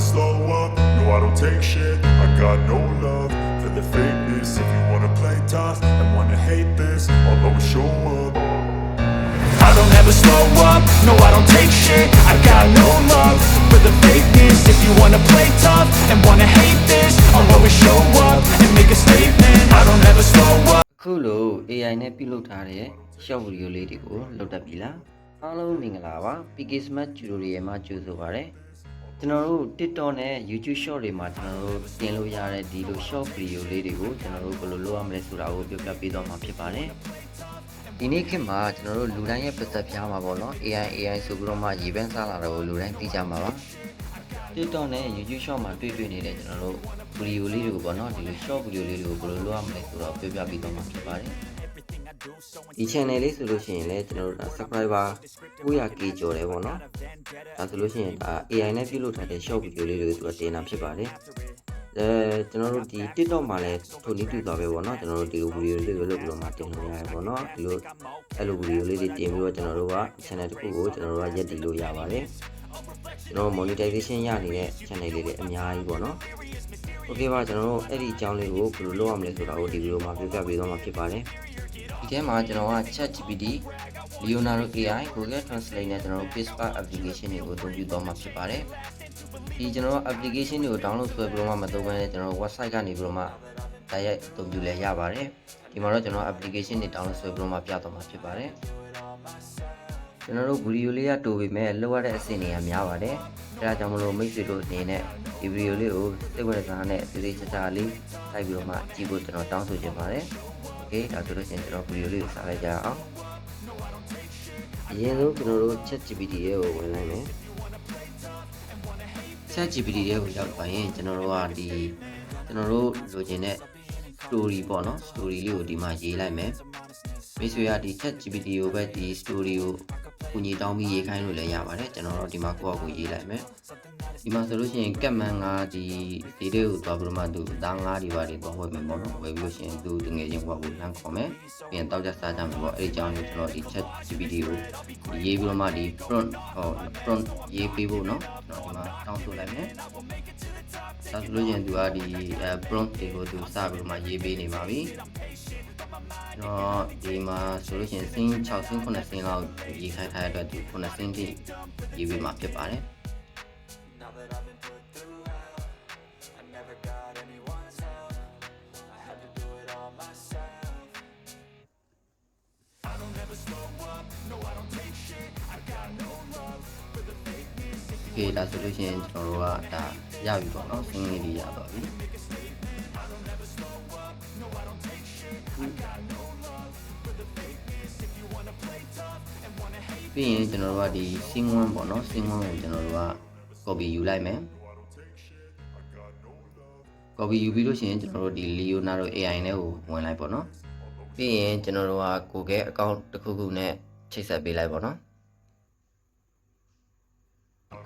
slow up, no I don't take shit I got no love for the fakeness If you wanna play tough and wanna hate this I'll always show up I don't ever slow up, no I don't take shit I got no love for the fakeness If you wanna play tough and wanna hate this I'll always show up and make a statement I don't ever slow up အခုလို AI နဲ့ပြုလုပ်ထားတဲ့ short video လေးတွေကိုလုပ်တတ်ပြီလားအားလုံးမင်္ဂလာပါ PK Smart Tutorial မှာကြိုဆိုပါရစေ ကျွန်တော်တို့ TikTok နဲ့ YouTube Short တွေမှာကျွန်တော်တို့တင်လို့ရတဲ့ဒီလို short video လေးတွေကိုကျွန်တော်တို့ဘယ်လိုလုပ်ရမလဲဆိုတာကိုပြောပြပေးသွားမှာဖြစ်ပါတယ်ဒီနေ့ခေတ်မှာကျွန်တော်တို့လူတိုင်းရဲ့ပတ်သက်ပြားမှာပေါ့နော် AI AI ဆိုပြီးတော့မှရေပန်းစားလာတော့လူတိုင်းသိကြမှာပါ TikTok နဲ့ YouTube Short မှာတွေ့တွေ့နေတဲ့ကျွန်တော်တို့ video လေးတွေကိုပေါ့နော်ဒီလို short video လေးတွေကိုဘယ်လိုလုပ်ရမလဲဆိုတော့ပြောပြပေးသွားမှာဖြစ်ပါတယ် ဒီ channel လေးဆိုလို့ရှိရင်လည်းကျွန်တော်တို့ subscriber 900k ကျော်တယ်ပေါ့နော်ဒါဆိုလို့ရှိရင်ဒါ AI နဲ့ပြုလုပ်ထားတဲ့ short video လေးတွေကိုသူကတင်တာဖြစ်ပါတယ်အဲကျွန်တော်တို့ဒီ TikTok မှာလည်းထိုနည်းတူသွားပဲပေါ့နော်ကျွန်တော်တို့ဒီ video လေးတွေလုပ်ပြီးတော့မှတင်လို့ရတယ်ပေါ့နော်ဒီလိုအဲ့လို video လေးတွေတင်ပြီးတော့ကျွန်တော်တို့က channel တစ်ခုကိုကျွန်တော်တို့ကရက်တည်လို့ရပါတယ်ကျွန်တော် monetization ရနေတဲ့ channel လေးတွေအများကြီးပေါ့နော် okay ပါကျွန်တော်တို့အဲ့ဒီအကြောင်းလေးကိုဘယ်လိုလုပ်ရမလဲဆိုတာကိုဒီ video မှာပြပြပေးသွားမှာဖြစ်ပါတယ် ထဲမှာကျွန်တော်က ChatGPT Leonardo AI Google Translate နဲ့ကျွန်တော်တို့ Facebook application တွေကိုအသုံးပြုသွားမှာဖြစ်ပါတယ်ဒီကျွန်တော်တို့ application တွေကို download ဆွဲပြီးတော့မှမသုံးဘဲနဲ့ကျွန်တော်တို့ website ကနေပြီးတော့မှတိုက်ရိုက်အသုံးပြုလဲရပါတယ်ဒီမှာတော့ကျွန်တော် application တွေ download ဆွဲပြီးတော့မှပြသွားမှာဖြစ်ပါတယ်ကျွန်တော်တို့ဗီဒီယိုလေးကတိုးပေမဲ့လောက်ရတဲ့အဆင့်တွေကများပါတယ်အဲဒါကြောင့်မလို့မိတ်ဆွေတို့အနေနဲ့ဒီဗီဒီယိုလေးကိုစိတ်ဝင်စားတဲ့သေသေးချာချာလေးတိုက်ပြီးတော့မှကြည့်ဖို့ကျွန်တော်တောင်းဆိုချင်ပါတယ် Okay ဒါဆိုလို့ရှိရင်ကျွန်တော်ဗီဒီယိုလေးကိုစလိုက်ကြအောင်အရင်ဆုံးကျွန်တော်တို့ ChatGPT ရဲ့ကိုဝင်လိုက်မယ် ChatGPT ရဲ့ကိုရောက်ပါရင်ကျွန်တော်တို့ကဒီကျွန်တော်တို့လိုချင်တဲ့ story ပေါ့နော် story လေးကိုဒီမှာရေးလိုက်မယ်မိတ်ဆွေကဒီ ChatGPT ကိုပဲဒီ story ကိုကူညီတောင်းပြီးရေးခိုင်းလို့လည်းရပါတယ်ကျွန်တော်တို့ဒီမှာကိုယ့်အကူရေးလိုက်မယ် ဒီမှာဆိုလို့ရှိရင်ကက်မန်ကဒီဒီလေးကိုသွားပြီးတော့မှသူသားငါးဒီပါတွေတော့ဝယ်မယ်ပေါ့နော်ဝယ်ပြီးလို့ရှိရင်သူတငယ်ချင်းကကိုလမ်းခေါ်မယ်ပြီးရင်တောက်ကြစားကြမယ်ပေါ့အဲ့ဒီကြောင့်ကျွန်တော်ဒီ chat GPT ကိုရေးပြီးတော့မှဒီ prompt ဟော prompt ရေးပေးဖို့နော်ကျွန်တော်ဒီမှာတောင်းဆိုလိုက်မယ်ဒါဆိုလို့ရှိရင်သူကဒီအဲ prompt တွေကိုသူစပြီးတော့မှရေးပေးနေပါပြီတော့ဒီမှာဆိုလို့ရှိရင်စင်း6စင်း9စင်းလောက်ရေးခိုင်းထားတဲ့အတွက်သူ9စင်းတိရေးပေးမှာဖြစ်ပါတယ် okay ဒါဆိုလို့ရှိရင်ကျွန်တော်တို့ကဒါရပြီပေါ့နော်စင်းလေးတွေရတော့ပြီပြီးရင်ကျွန်တော်တို့ကဒီ sing one ပေါ့နော် sing one ကိုကျွန်တော်တို့က copy ယူလိုက်မယ် copy ယူပြီးလို့ရှိရင်ကျွန်တော်တို့ဒီ Leonardo AI နဲ့ကိုဝင်လိုက်ပေါ့နော်ပြီးရင်ကျွန်တော်တို့က Google account တစ်ခုခုနဲ့ချိတ်ဆက်ပေးလိုက်ပေါ့နော်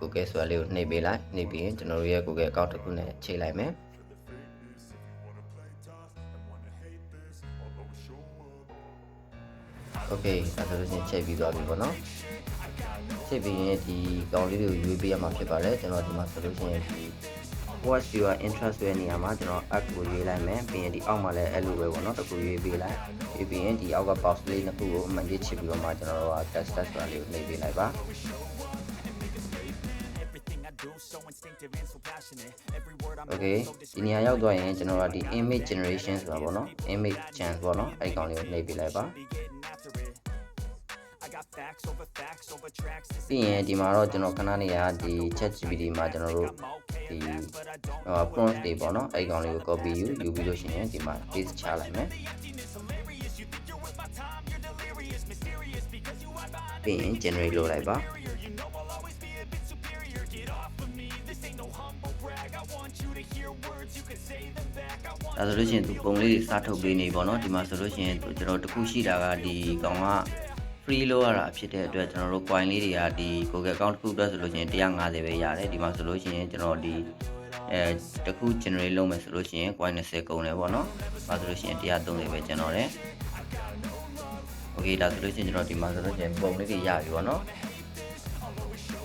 Google ဆိုတာလေးကိုနှိပ်ပေးလိုက်နှိပ်ပြီးရင်ကျွန်တော်တို့ရဲ့ Google account တစ်ခုနဲ့ချိန်လိုက်မယ် Okay ဒါဆိုလို့ရှိရင်ချိန်ပြီးသွားပြီပေါ့နော်ချိန်ပြီးရင်ဒီကောင်လေးတွေကိုရွေးပေးရမှာဖြစ်ပါတယ်ကျွန်တော်ဒီမှာဆိုလို့ရှိရင်ဒီ watch your interest ရဲ့နေရာမှာကျွန်တော် app ကိုရွေးလိုက်မယ်ပြီးရင်ဒီအောက်မှာလည်းအဲ့လိုပဲပေါ့နော်တစ်ခုရွေးပေးလိုက်ရွေးပြီးရင်ဒီအောက်က box လေးနှစ်ခုကိုအမှန်ကြီးချစ်ပြီးတော့မှကျွန်တော်တို့က test test ဆိုတာလေးကိုနှိပ်ပေးလိုက်ပါ Okay ဒီနေရာရောက်သွားရင်ကျွန်တော်ကဒီ image generation ဆိုတာပေါ့နော် image chance ပေါ့နော်အဲ့ဒီကောင်လေးကိုနှိပ်ပေးလိုက်ပါပြီးရင်ဒီမှာတော့ကျွန်တော်ခဏနေရဒီ ChatGPT မှာကျွန်တော်တို့ဒီဟို prompt တွေပေါ့နော်အဲ့ဒီကောင်လေးကို copy ယူယူပြီးလို့ရှိရင်ဒီမှာ paste ချလိုက်မယ်ပြီးရင် generate လုပ်လိုက်ပါ ဒါဆိုလို့ရှိရင်သူပုံလေးတွေစထုတ်ပေးနေပေါ့နော်ဒီမှာဆိုလို့ရှိရင်ကျွန်တော်တခုရှိတာကဒီကောင်က free လို့ရတာဖြစ်တဲ့အတွက်ကျွန်တော်တို့ coin လေးတွေကဒီ Google account တစ်ခုအတွက်ဆိုလို့ရှိရင်150ပဲရတယ်ဒီမှာဆိုလို့ရှိရင်ကျွန်တော်ဒီအဲတခု generate လုပ်မယ်ဆိုလို့ရှိရင် coin 20ကုန်တယ်ပေါ့နော်။ဒါဆိုလို့ရှိရင်130ပဲကျွန်တော်တယ်။ Okay ဒါဆိုလို့ရှိရင်ကျွန်တော်ဒီမှာဆိုလို့ရှိရင်ပုံလေးတွေရပြီပေါ့နော်။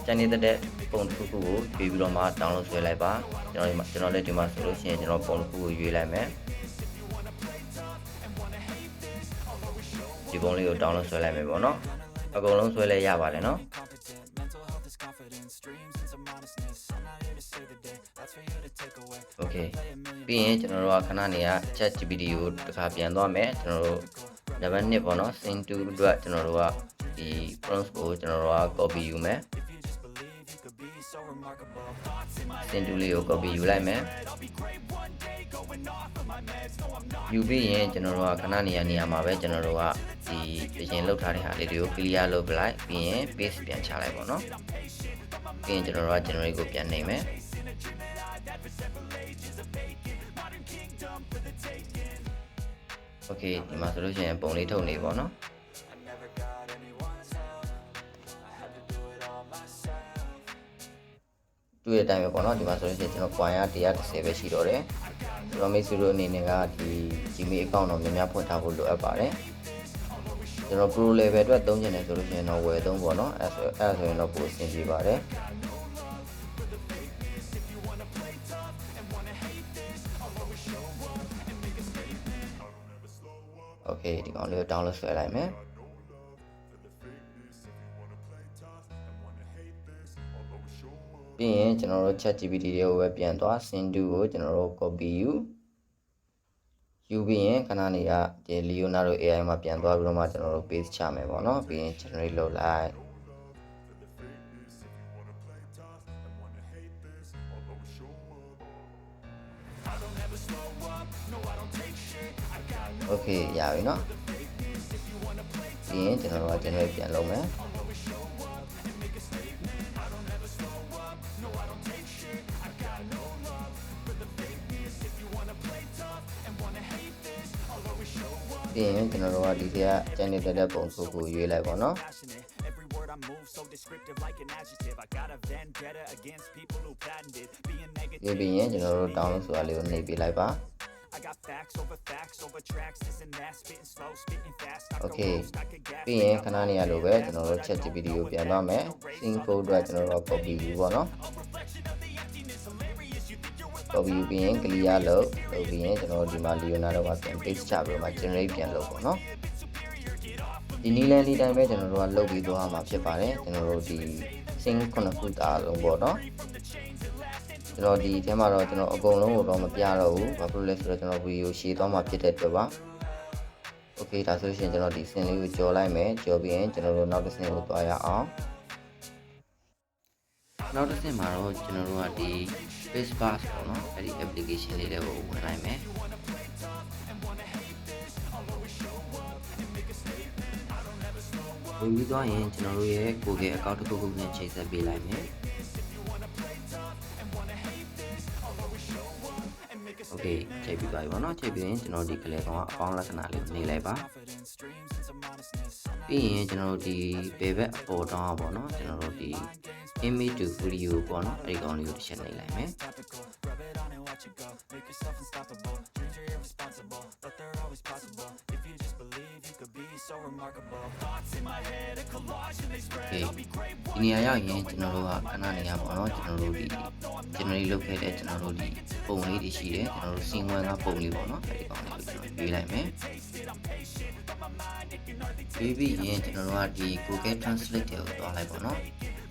ကျန်နေတဲ့ ပုံတစ်ခုခုကိုရွေးပြီးတော့မှ download ဆွဲလိုက်ပါကျွန်တော်ဒီမှာကျွန်တော်လည်းဒီမှာဆိုလို့ရှိရင်ကျွန်တော်ပုံတစ်ခုကိုရွေးလိုက်မယ်ဒီပုံလေးကို download ဆွဲလိုက်မယ်ပေါ့နော်အကုန်လုံးဆွဲလဲရပါတယ်နော် โอเคပြီးရင်ကျွန်တော်တို့ကခဏနေက chat GPT ကိုတစ်ခါပြန်သွားမယ်ကျွန်တော်တို့နံပါတ်1ပေါ့နော် sync to အတွက်ကျွန်တော်တို့ကဒီ prompts ကိုကျွန်တော်တို့က copy ယူမယ် sync to လေးကို copy ယူလိုက်မယ်ယူပြီးရင်ကျွန်တော်တို့ကခဏနေရနေရာမှာပဲကျွန်တော်တို့ကဒီအရင်လောက်ထားတဲ့ဟာလေးတွေကို clear လုပ်ပလိုက်ပြီးရင် paste ပြန်ချလိုက်ပေါ့နော်ပြီးရင်ကျွန်တော်တို့က generate ကိုပြန်နေမယ် โอเคဒီမှာဆိုလို့ရှိရင်ပုံလေးထုတ်နေပေါ့နော် တွေ့တဲ့အတိုင်းပဲပေါ့နော်ဒီမှာဆိုလို့ရှိရင်ကျွန်တော် point က130ပဲရှိတော့တယ်ကျွန်တော်မိတ်ဆွေတို့အနေနဲ့ကဒီ Gmail account တော့များများဖွင့်ထားဖို့လိုအပ်ပါတယ်ကျွန်တော် pro level အတွက်သုံးချင်တယ်ဆိုလို့ရှိရင်တော့ဝယ်သုံးပေါ့နော်အဲ့ဆိုအဲ့ဆိုရင်တော့ပိုအဆင်ပြေပါတယ် โอเคဒီကောင်လေးကို download ဆွဲလိုက်မယ် ပြီးရင်ကျွန်တော်တို့ chat GPT တွေကိုပဲပြန်သွား Sindu ကိုကျွန်တော်တို့ copy ယူယူပြီးရင်ခဏနေကဒီ Leonardo AI မှာပြန်သွားပြီးတော့မှကျွန်တော်တို့ paste ချမယ်ပေါ့နော်ပြီးရင် generate လုပ်လိုက် โอเคရပြီเนาะပြီးရင်ကျွန်တော်တို့က generate ပြန်လုပ်မယ် ပြီးရင်ကျွန်တော်တို့ကဒီထဲကကျန်နေတဲ့တဲ့ပုံစုကိုရွေးလိုက်ပါတော့ passionate. Every word I move so descriptive like an adjective. I got a vendetta against people who patented being ရွေး negative. ပြီးရင်ကျွန်တော်တို့ download ဆိုတာလေးကိုနှိပ်ပေးလိုက်ပါ I got facts over facts over tracks. This and that, spitting slow, spitting fast. I Okay. could roast, I could gas. ပြီးရင်ခဏနေရလို့ပဲကျွန်တော်တို့ chat GPT ကိုပြန်သွားမယ် sync code အတွက်ကျွန်တော်တို့ copy ယူပါတော့ copy ယူပြီးရင် clear လုပ်လုပ်ပြီးရင်ကျွန်တော်တို့ဒီမှာ Leonardo ကပြန် paste ချပြီးတော့မှ generate ပြန်လုပ်ပါတော့ဒီနီလန်လေးတိုင်းပဲကျွန်တော်တို့ကလုပ်ပြီးသွားမှာဖြစ်ပါတယ်ကျွန်တော်တို့ဒီ sync ခုနှစ်ခုတာလုံးပေါ့နော်ကျွန်တော်ဒီထဲမှာတော့ကျွန်တော်အကုန်လုံးကိုတော့မပြတော့ဘူးဘာဖြစ်လို့လဲဆိုတော့ကျွန်တော်ဗီဒီယိုရှည်သွားမှာဖြစ်တဲ့အတွက်ပါโอเคဒါဆိုရှင်ကျွန်တော်ဒီစင်လေးကိုကြော်လိုက်မယ်ကြော်ပြီးရင်ကျွန်တော်တို့နောက်တစ်စင်ကိုသွားရအောင်နောက်တစ်စင်မှာတော့ကျွန်တော်တို့ကဒီ Face Pass ပေါ့နော်အဲ့ဒီ application လေးတွေကိုဝင်လိုက်မယ်ဝင်ပြီးသွားရင်ကျွန်တော်တို့ရဲ့ Google account တစ်ခုခုနဲ့ချိန်ဆက်ပေးလိုက်မယ်โอเคချိန်ပြီးပါပြီပေါ့နော်ချိန်ပြီးရင်ကျွန်တော်ဒီ color ကောင်ကအပေါင်းလက္ခဏာလေးကိုနေလိုက်ပါပြီးရင်ကျွန်တော်တို့ဒီဘယ်ဘက်အပေါ်တောင်းอ่ะပေါ့နော်ကျွန်တော်တို့ဒီ image to video ပေါ့နော်အဲ့ဒီကောင်လေးကိုတစ်ချက်နေလိုက်မယ် Okay ဒီနေရာရောက်ရင်ကျွန်တော်တို့ကခဏနေရပါတော့ကျွန်တော်တို့ဒီ generate လုပ်ခဲ့တဲ့ကျွန်တော်တို့ဒီပုံလေးတွေရှိတယ်ကျွန်တော်တို့စီဝင်ကပုံလေးပေါ့နော်အဲဒီကောင်လေးကိုကျွန်တော်ရွေးလိုက်မယ်ရွေးပြီးရင်ကျွန်တော်တို့ကဒီ Google Translate တွေကိုတွားလိုက်ပေါ့နော်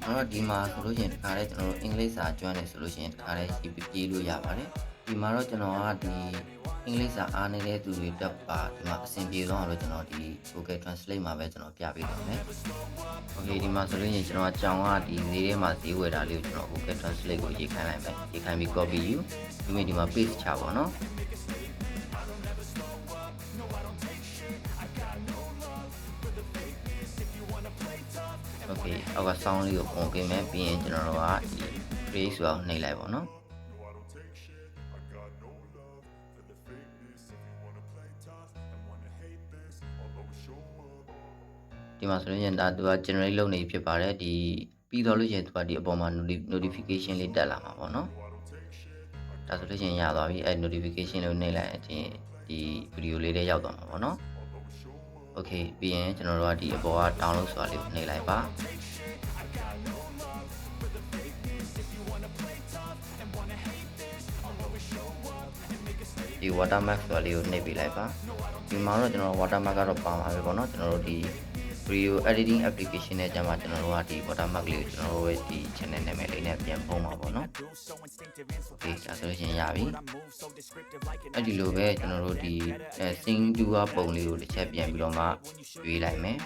ကျွန်တော်တို့ဒီမှာဆိုလို့ရှိရင်တခါတည်းကျွန်တော်တို့အင်္ဂလိပ်စာကျွမ်းနေဆိုလို့ရှိရင်တခါတည်းရေးပြေးလို့ရပါတယ်ဒီမှာတော့ကျွန်တော်ကဒီအင်္ဂလိပ်စာအားနေတဲ့သူတွေတက်ပါဒီမှာအဆင်ပြေဆုံးအောင်လို့ကျွန်တော်ဒီ Google Translate မှာပဲကျွန်တော်ပြပေးပါမယ်။ Okay ဒီမှာဆိုလို့ရှိရင်ကျွန်တော်ကကြောင်ကဒီဈေးထဲမှာဈေးဝယ်တာလေးကိုကျွန်တော် Google Translate ကိုရေးခိုင်းလိုက်မယ်။ရေးခိုင်းပြီး copy ယူဒီမိဒီမှာ paste ချပါတော့။ Okay အောက်က sound လေးကိုပုံပေးမယ်ပြီးရင်ကျွန်တော်တို့ကဒီ create ဆိုအောင်နှိပ်လိုက်ပါတော့။ I don't take shit. I got no love for the fakeness. If you wanna play tough and wanna hate this, although show up. ဒီမှာဆိုရင်ဒါသူက generate လုပ်နေဖြစ်ပါတယ်ဒီပြီးတော့လို့ရှိရင်သူကဒီအပေါ်မှာ noti- notification လေးတက်လာမှာပေါ့နော်ဒါဆိုလို့ရှိရင်ရသွားပြီအဲ notification လေးကိုနှိပ်လိုက်အချင်းဒီ video လေးတွေရောက်သွားမှာပေါ့နော် okay ပြီးရင်ကျွန်တော်တို့ကဒီအပေါ်က download ဆိုတာလေးကိုနှိပ်လိုက်ပါ ဒီ watermark ဆိုတာလေးကိုနှိပ်ပေးလိုက်ပါဒီမှာတော့ကျွန်တော် watermark ကတော့ပါမှာပဲပေါ့နော်ကျွန်တော်တို့ဒီ video editing application နဲ့ကျမှကျွန်တော်တို့ကဒီ watermark လေးကိုကျွန်တော်တို့ရဲ့ဒီ channel နာမည်လေးနဲ့ပြန်ဖုံးပါပေါ့နော် okay ဒါဆိုလို့ရှိရင်ရပြီအဲ့ဒီလိုပဲကျွန်တော်တို့ဒီ sing to ကပုံလေးကိုတစ်ချက်ပြန်ပြီးတော့မှရွေးလိုက်မယ်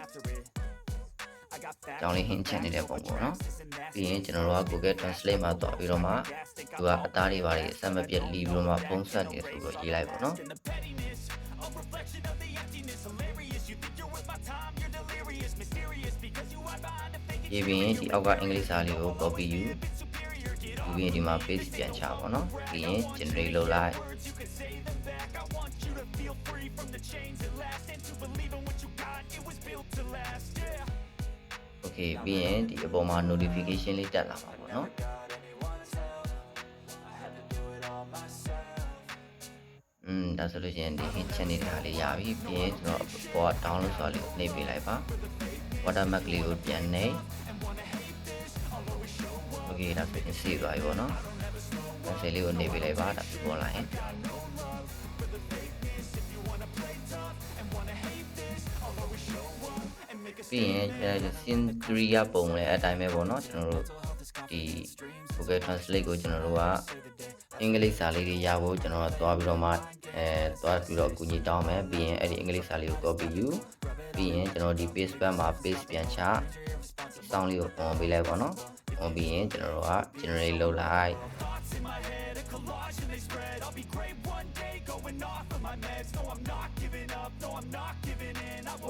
ကြောင်းလေးဟင်းချက်နေတဲ့ပုံပေါ့နော်ပြီးရင်ကျွန်တော်တို့က Google Translate မှာတွားပြီးတော့မှသူကအသားတွေပါတွေအဆက်မပြတ်လီပြီးတော့မှပုံဆက်နေဆိုပြီးရေးလိုက်ပေါ့နော်ရေးပြီးရင်ဒီအောက်ကအင်္ဂလိပ်စာလေးကို copy ယူပြီးရင်ဒီမှာ paste ပြန်ချပါတော့ပြီးရင် generate လုပ်လိုက် Okay ပြီးရင်ဒီအပေါ်မှာ notification လေးတက်လာမှာပေါ့နော်อืมဒါဆိုလို့ရှိရင်ဒီ hit ချက်နေတဲ့ဟာလေးရပြီပြီးရင်ကျွန်တော်ပေါ်က download ဆိုတာလေးကိုနှိပ်ပေးလိုက်ပါ watermark လေးကိုပြန်နှိပ် Okay ဒါဆိုရင် save သွားပြီပေါ့နော်ဒါဆိုလေးကိုနှိပ်ပေးလိုက်ပါဒါပြပေါ်လာရင် ပြီးရင်အဲ sin 3ရပုံလဲအတိုင်းပဲပေါ့နော်ကျွန်တော်တို့ဒီ Google Translate ကိုကျွန်တော်တို့ကအင်္ဂလိပ်စာလေးတွေရဖို့ကျွန်တော်တို့သွားပြီးတော့မှအဲသွားပြီးတော့အကူအညီတောင်းမယ်ပြီးရင်အဲ့ဒီအင်္ဂလိပ်စာလေးကို copy ယူပြီးရင်ကျွန်တော်ဒီ paste bar မှာ paste ပြန်ချ sound လေးကို on ပေးလိုက်ပါတော့ on ပြီးရင်ကျွန်တော်တို့က generate လုပ်လိုက်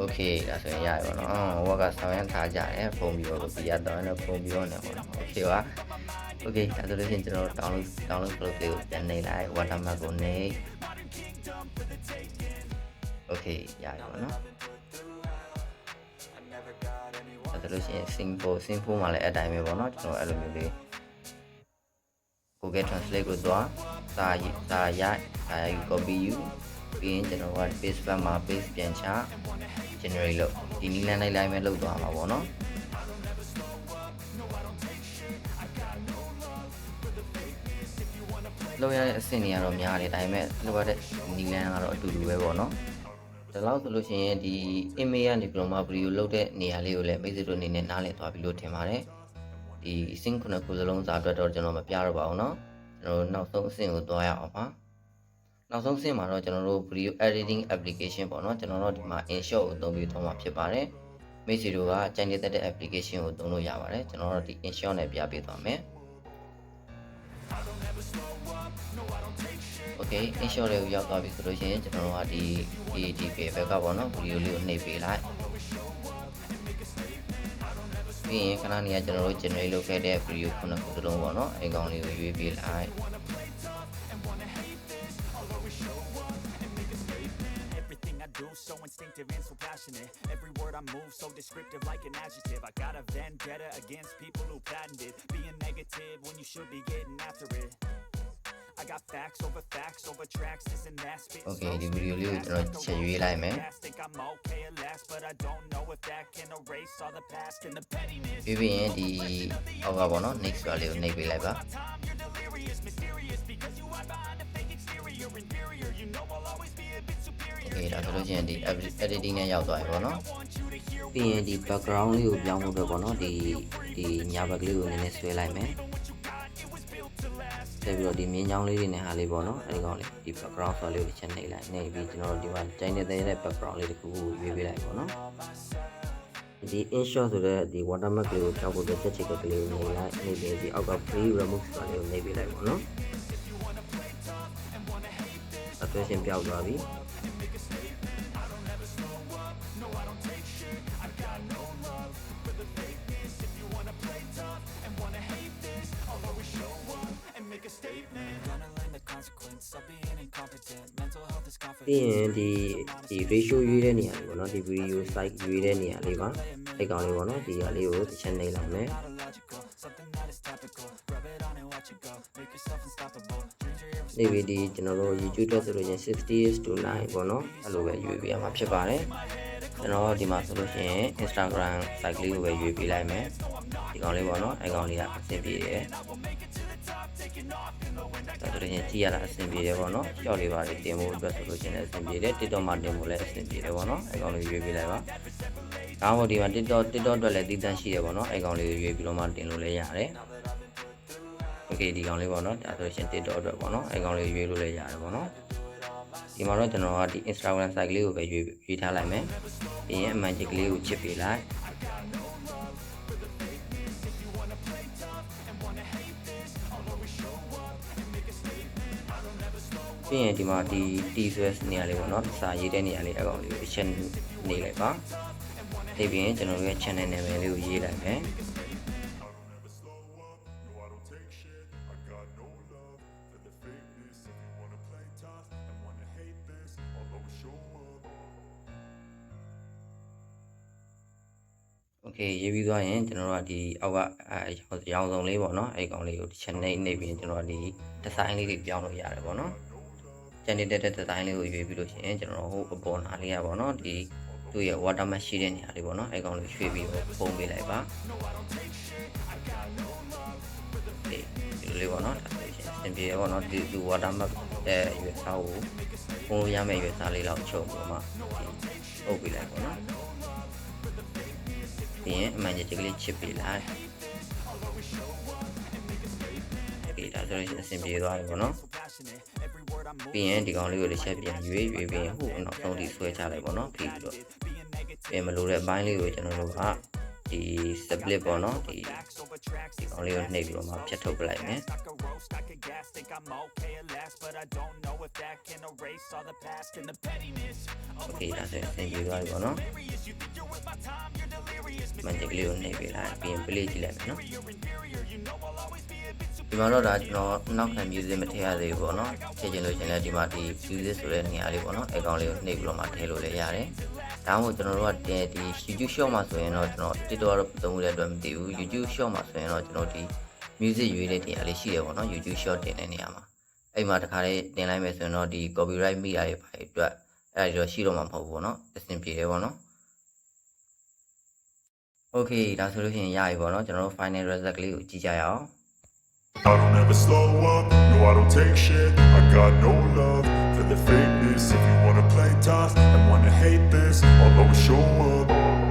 Okay ဒါဆိုရင်ရပြီပေါ့နော်။ဟိုကဆောင်ရမ်းထားကြတယ်ဖုန်းပြီးတော့ပြရတော့လည်းဖုန်းပြီးတော့နေပေါ့နော်။ Okay ပါ။ Okay ဒါဆိုလို့ရှိရင်ကျွန်တော်တို့ download download လုပ်လေးကိုပြန်နေလိုက် watermark ကိုနေ Okay ရပြီပေါ့နော်။ဒါဆိုလို့ရှိရင် simple simple မှာလည်းအတိုင်းပဲပေါ့နော်ကျွန်တော်အဲ့လိုမျိုးလေး Google Translate ကိုသွား စာရေးစာရိုက်စာရိုက် copy ယူပြီးရင်ကျွန်တော်က paste ဘက်မှာ paste ပြန်ချ generate လုပ်ဒီနည်းလမ်းလိုက်လိုက်ပဲလုပ်သွားမှာပေါ့နော်လောက်ရတဲ့အဆင့်တွေကတော့များတယ်ဒါပေမဲ့လောက်ရတဲ့နီလန်းကတော့အတူတူပဲပေါ့နော်ဒါလောက်ဆိုလို့ရှိရင်ဒီ email ကနေ diploma video လုပ်တဲ့နေရာလေးကိုလည်းမိတ်ဆွေတို့အနေနဲ့နားလည်သွားပြီလို့ထင်ပါတယ်ဒီ sync ခုနှစ်ခုစလုံးစာအတွက်တော့ကျွန်တော်မပြတော့ပါဘူးเนาะ ကျွန်တော်နောက်ဆုံးအဆင့်ကိုသွားရအောင်ပါနောက်ဆုံးအဆင့်မှာတော့ကျွန်တော်တို့ video editing application ပေါ့နော်ကျွန်တော်တို့ဒီမှာ InShot ကိုအသုံးပြုသွားမှာဖြစ်ပါတယ်မိတ်ဆွေတို့ကကြံနေတဲ့ application ကိုသုံးလို့ရပါတယ်ကျွန်တော်တို့ဒီ InShot နဲ့ပြပေးသွားမယ် okay InShot လေးကိုရောက်သွားပြီဆိုလို့ရှိရင်ကျွန်တော်တို့ကဒီ ADP ဘက်ကပေါ့နော် video လေးကိုနှိပ်ပေးလိုက် ပြီးရင်ခဏနေရကျွန်တော်တို့ generate လုပ်ခဲ့တဲ့ video ခုနှစ်ခုစလုံးပေါ့နော်အဲကောင်လေးကိုရွေးပေးလိုက် Everything I do so instinctive and so passionate Every word I move so descriptive like an adjective I got a vendetta against people who patented Being negative when you should be getting after it I got facts over facts over tracks isn't that spit Okay ဒီ video လေးကိုကျွန်တော်ချက်ရွေးလိုက်မယ် think I'm okay at last but I don't know if that can erase all the past and the pettiness ပြီးပြီးရင်ဒီဟောကပေါ့နော် next ပါလေးကိုနှိပ်ပေးလိုက်ပါ time you're delirious mysterious because you hide behind a fake exterior inferior you know I'll always be a bit superior Okay ဒါဆိုလို့ရှိရင်ဒီ editing နဲ့ရောက်သွားပြီပေါ့နော်ပြီးရင်ဒီ background လေးကိုပြောင်းဖို့အတွက်ပေါ့နော်ဒီဒီညာဘက်ကလေးကိုနည်းနည်းဆွဲလိုက်မယ် ဆက်ပြီးတော့ဒီမြင်းချောင်းလေးတွေနဲ့ဟာလေးပေါ့နော်အဲဒီကောင်လေးဒီ background ဆိုလေးကိုတစ်ချက်နှိပ်လိုက်နှိပ်ပြီးကျွန်တော်တို့ဒီမှာကြိုင်းနေတဲ့ background လေးတစ်ခုကိုရွေးပေးလိုက်ပေါ့နော်ဒီ InShot ဆိုတဲ့ဒီ watermark လေးကိုဖြောက်ဖို့အတွက်ချက်ချက်ကလေးကိုနှိပ်လိုက်နှိပ်ပြီးဒီအောက်က free remove ဆိုတာလေးကိုနှိပ်ပေးလိုက်ပေါ့နော်အသွေးရှင်ပြောက်သွားပြီ Gonna learn the consequence of being incompetent Mental health is ပြီး confidence ရင်ဒီဒီ ratio ရွေးတဲ့နေရာလေးပေါ့နော်ဒီ video site ရွေးတဲ့နေရာလေးပါအဲ့ကောင်လေးပေါ့နော်ဒီဟာလေးကိုတစ်ချက်နှိပ်လိုက်မယ် logical Something that is topical Rub it on and watch it go Make yourself unstoppable Dreams are irresistible နေပြီးဒီကျွန်တော်တို့ YouTube တက်ဆိုလို့ချင်း60 is to 9ပေါ့နော်အဲ့လိုပဲရွေးပေးရမှာဖြစ်ပါတယ်ကျွန်တော်ဒီမှာဆိုလို့ရှိရင် Instagram site လေးကိုပဲရွေးပေးလိုက်မယ်ဒီကောင်လေးပေါ့နော်အဲ့ကောင်လေးကအဆင်ပြေတယ် ဒါဆိုရင်ကြည့်ရတာအဆင်ပြေတယ်ပေါ့နော်ရှော့လေးပါလေးတင်ဖို့အတွက်ဆိုလို့ရှိရင်အဆင်ပြေတယ် TikTok မှာတင်ဖို့လည်းအဆင်ပြေတယ်ပေါ့နော်အဲကောင်လေးရွေးပေးလိုက်ပါကောင်းပါဒီမှာ TikTok TikTok အတွက်လည်းတည်တံ့ရှိတယ်ပေါ့နော်အဲကောင်လေးရွေးပြီးတော့မှတင်လို့လည်းရတယ် Okay ဒီကောင်လေးပေါ့နော်ဒါဆိုရှင် TikTok အတွက်ပေါ့နော်အဲကောင်လေးရွေးလို့လည်းရတယ်ပေါ့နော်ဒီမှာတော့ကျွန်တော်ကဒီ Instagram site ကလေးကိုပဲရွေးရွေးထားလိုက်မယ်ပြီးရင်အမှန်ချစ်ကလေးကိုချစ်ပေးလိုက် ပြီးရင်ဒီမှာဒီ T-Swiss နေရာလေးပေါ့နော်စာရေးတဲ့နေရာလေးအကောင်လေးကိုအချက်နေလိုက်ပါဒီပြီးရင်ကျွန်တော်တို့ရဲ့ channel နာမည်လေးကိုရေးလိုက်မယ် No, I don't take shit. I got no love for the fakeness. If you wanna play tough and wanna hate this, I'll always show up. Okay ရေးပြီးသွားရင်ကျွန်တော်တို့ကဒီအောက်ကအဲရောင်စုံလေးပေါ့နော်အဲ့ကောင်လေးကိုတစ်ချက်နှိပ်နှိပ်ပြီးရင်ကျွန်တော်တို့ကဒီဒီဇိုင်းလေးတွေပြောင်းလို့ရတယ်ပေါ့နော် ကျန်နေတဲ့ဒီဇိုင်းလေးကိုရွေးပြီးလို့ရှိရင်ကျွန်တော်တို့ဟိုအပေါ်နာလေးရပေါ့နော်ဒီသူ့ရဲ့ watermark ရှိတဲ့နေရာလေးပေါ့နော်အဲ့ကောင်လေးရွှေ့ပြီးတော့ပုံပေးလိုက်ပါဒီဒီလိုလေးပေါ့နော်ဒါဆိုရင်အင်ပြေပေါ့နော်ဒီဒီ watermark တဲ့ရွေးစားကိုပုံလို့ရမယ့်ရွေးစားလေးလောက်ချုပ်ပြီးတော့မှဒီပုတ်ပေးလိုက်ပေါ့နော်ပြီးရင်အမှန်ကြီးကလေးချစ်ပေးလိုက်ဒီဒါဆိုရင်အဆင်ပြေသွားပြီပေါ့နော် ပြီးရင်ဒီကောင်လေးကိုတစ်ချက်ပြန်ရွေးရွေးပြီးရင်ဟိုနောက်ဆုံးဒီဆွဲချလိုက်ပေါ့နော်ပြီးပြီးတော့ပြန်မလို့တဲ့အပိုင်းလေးကိုကျွန်တော်တို့ကဒီ split ပေါ့နော်ဒီဒီကောင်လေးကိုနှိပ်ပြီးတော့မှဖြတ်ထုတ်ပလိုက်မယ် gas. Think I'm okay at last, but I don't know if that can erase all the past and the pettiness. Okay, that's it. Thank you guys, no? You think you're worth my time, you're delirious. Mysterious, inferior, you know I'll always be a bit ဒီမှာတော့ဒါကျွန်တော်နောက်ခံ music မထည့်ရသေးဘူးပေါ့နော်ထည့်ချင်လို့ရှင်လဲဒီမှာဒီ music ဆိုတဲ့နေရာလေးပေါ့နော် account လေးကိုနှိပ်ပြီးတော့မှထည့်လို့လည်းရတယ်ဒါမှမဟုတ်ကျွန်တော်တို့ကဒီ YouTube shop မှာဆိုရင်တော့ကျွန်တော် TikTok ကတော့မသုံးရတဲ့အတွက်မသိဘူး YouTube shop မှာဆိုရင်တော့ကျွန်တော်ဒီ music ရွေးတဲ့နေရာလေးရှိတယ်ပေါ့နော် YouTube short တင်တဲ့နေရာမှာအဲ့မှာတခါလေးတင်လိုက်မယ်ဆိုရင်တော့ဒီ copyright မိတာတွေပါအတွက်အဲ့ဒါတော့ရှိတော့မှာမဟုတ်ဘူးပေါ့နော်အဆင်ပြေတယ်ပေါ့နော် Okay ဒါဆိုလို့ရှိရင်ရပြီပေါ့နော်ကျွန်တော်တို့ final result ကလေးကိုကြည့်ကြရအောင် I don't ever slow up, no, I don't take shit. I got no love for the fakeness. If you wanna play tough and wanna hate this, I'll always show up.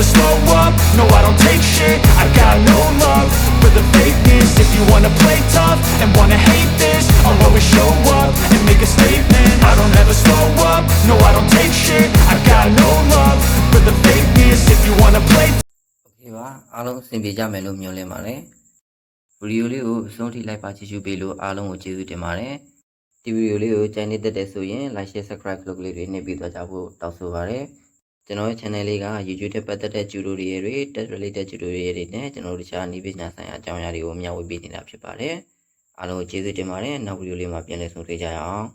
never slow up No, I don't take shit, I got no love For the fakeness If you wanna play tough and wanna hate this I'll always show up and make a statement I don't ever slow up, no I don't take shit I got no love for the fakeness If you wanna play Okay ပါအားလုံးအဆင်ပြေကြမယ်လို့မျှော်လင့်ပါတယ်ဗီဒီယိုလေးကိုအဆုံးထိလိုက်ပါကြည့်ရှုပေးလို့အားလုံးကိုကျေးဇူးတင်ပါတယ်ဒီဗီဒီယိုလေးကိုကြိုက်နေတတ်တယ်ဆိုရင် like share subscribe လုပ်ကလေးတွေနှိပ်ပြီးတော့ကြဖို့တောင်းဆိုပါတယ် ကျွန်တော်ရဲ့ channel လေးက YouTube တက်ပတ်သက်တဲ့ tutorial တွေ tech related tutorial တွေနဲ့ကျွန်တော်တို့တခြားနည်းပညာဆိုင်ရာအကြောင်းအရာတွေကိုမျှဝေပေးနေတာဖြစ်ပါတယ်အားလုံးကိုကျေးဇူးတင်ပါတယ်နောက်ဗီဒီယိုလေးမှာပြန်လည်ဆုံတွေ့ကြရအောင်